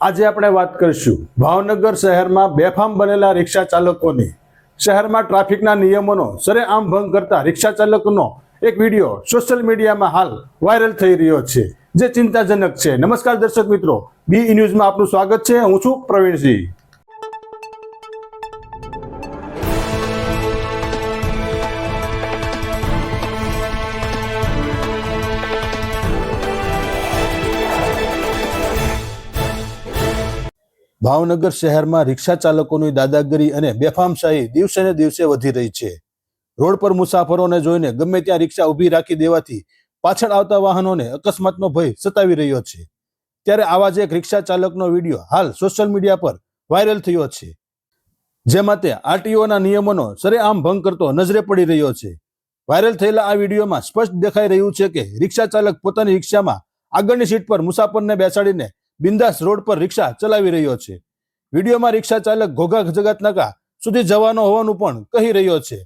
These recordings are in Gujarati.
આજે આપણે વાત કરીશું. ભાવનગર શહેરમાં બેફામ બનેલા રિક્ષા ચાલકોની શહેરમાં ટ્રાફિકના નિયમોનો સરેઆમ ભંગ કરતા રિક્ષા ચાલકનો એક વીડિયો સોશિયલ મીડિયામાં હાલ વાયરલ થઈ રહ્યો છે, જે ચિંતાજનક છે. નમસ્કાર દર્શક મિત્રો. બી ન્યૂઝમાં આપનું સ્વાગત છે. હું છું પ્રવીણસિંહ ભાવનગર શહેરમાં રિક્ષા ચાલકોની દાદાગીરી અને બેફામશાહી દિવસે ને દિવસે વધી રહી છે. રોડ પર મુસાફરોને જોઈને ગમે ત્યાં રિક્ષા ઊભી રાખી દેવાથી પાછળ આવતા વાહનોને અકસ્માતનો ભય સતાવી રહ્યો છે. ત્યારે આવા જ એક રિક્ષા ચાલકનો વીડિયો હાલ સોશિયલ મીડિયા પર વાયરલ થયો છે. જેમાં તે આરટીઓના નિયમોનો સરેઆમ ભંગ કરતો નજરે પડી રહ્યો છે. વાયરલ થયેલા આ વિડીયોમાં સ્પષ્ટ દેખાઈ રહ્યું છે કે રિક્ષા ચાલક પોતાની રિક્ષામાં આગળની સીટ પર મુસાફરને બેસાડીને બિંદાસ રોડ પર રિક્ષા ચલાવી રહ્યો છે. વિડીયોમાં રિક્ષા ચાલક ઘોઘા જગત સુધી જવાનો હોવાનું પણ કહી રહ્યો છે.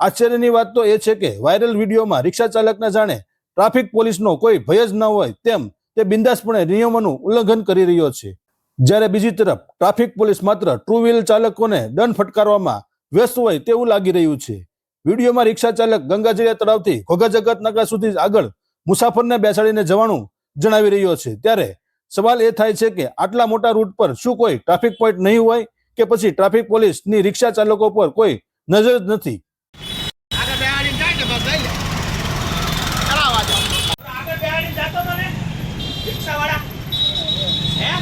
આશ્ચર્યની વાત તો એ છે કે વાયરલ વિડીયોમાં રિક્ષા ચાલકને જાણે ટ્રાફિક પોલીસનો કોઈ ભય જ ન હોય તેમ તે બિંદાસપણે નિયમોનું ઉલ્લંઘન કરી રહ્યો છે. જ્યારે બીજી તરફ ટ્રાફિક પોલીસ માત્ર ટુ વ્હીલ ચાલકોને દંડ ફટકારવામાં વ્યસ્ત હોય તેવું લાગી રહ્યું છે. વિડીયોમાં રિક્ષા ચાલક ગંગાજળિયા તળાવથી ઘોઘા જગત સુધી આગળ મુસાફરને બેસાડીને જવાનું જણાવી રહ્યો છે. ત્યારે સવાલ એ થાય છે કે આટલા મોટા રૂટ પર શું કોઈ ટ્રાફિક પોઈન્ટ નહીં હોય કે પછી ટ્રાફિક પોલીસની રિક્ષા ચાલકો પર કોઈ નજર જ નથી? આગળ બેહાડીને જાય ને બસ લઈ લે. ચલાવવા દો આગળ બેહાડીને જાતો તો ને રિક્ષાવાળા હે?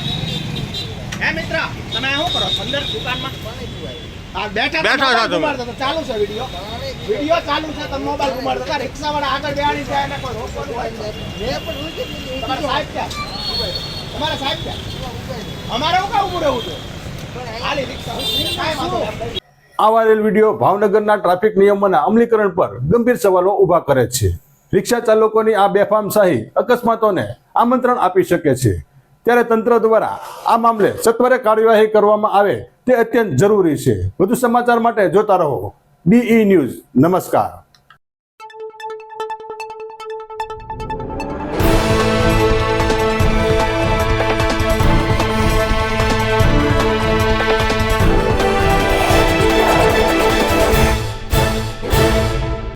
હે મિત્ર? તમે શું કરો? અંદર દુકાનમાં? હા બેઠા બેઠા હતા તમે. ગુમાડતા હતા. ચાલુ છે વીડિયો વીડિયો ચાલુ છે તમે મોબાઈલ ગુમાડતા. હતા રિક્ષાવાળા આગળ બેહાડી જાય તમારા સાહેબ. આ વાયરલ વીડિયો ભાવનગરના ટ્રાફિક નિયમોના અમલીકરણ પર ગંભીર સવાલો ઊભા કરે છે. રિક્ષા ચાલકોની આ બેફામશાહી અકસ્માતોને આમંત્રણ આપી શકે છે. ત્યારે તંત્ર દ્વારા આ મામલે સત્વરે કાર્યવાહી કરવામાં આવે તે અત્યંત જરૂરી છે. વધુ સમાચાર માટે જોતા રહો. બીઈ ન્યૂઝ નમસ્કાર.